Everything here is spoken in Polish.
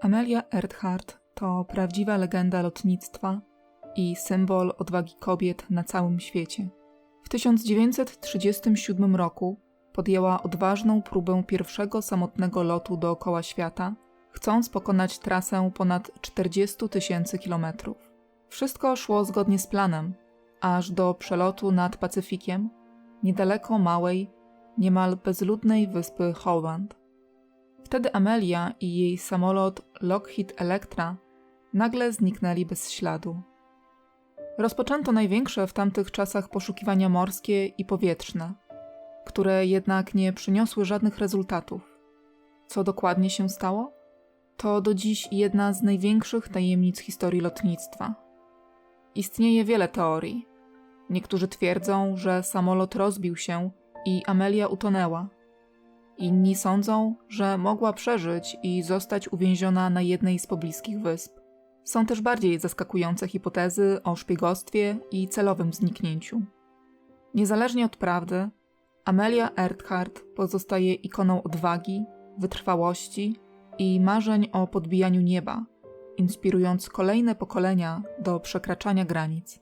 Amelia Earhart to prawdziwa legenda lotnictwa i symbol odwagi kobiet na całym świecie. W 1937 roku podjęła odważną próbę pierwszego samotnego lotu dookoła świata, chcąc pokonać trasę ponad 40 tysięcy kilometrów. Wszystko szło zgodnie z planem, aż do przelotu nad Pacyfikiem, niedaleko małej, niemal bezludnej wyspy Holland. Wtedy Amelia i jej samolot Lockheed Electra nagle zniknęli bez śladu. Rozpoczęto największe w tamtych czasach poszukiwania morskie i powietrzne, które jednak nie przyniosły żadnych rezultatów. Co dokładnie się stało? To do dziś jedna z największych tajemnic historii lotnictwa. Istnieje wiele teorii. Niektórzy twierdzą, że samolot rozbił się i Amelia utonęła. Inni sądzą, że mogła przeżyć i zostać uwięziona na jednej z pobliskich wysp. Są też bardziej zaskakujące hipotezy o szpiegostwie i celowym zniknięciu. Niezależnie od prawdy, Amelia Earhart pozostaje ikoną odwagi, wytrwałości i marzeń o podbijaniu nieba, inspirując kolejne pokolenia do przekraczania granic.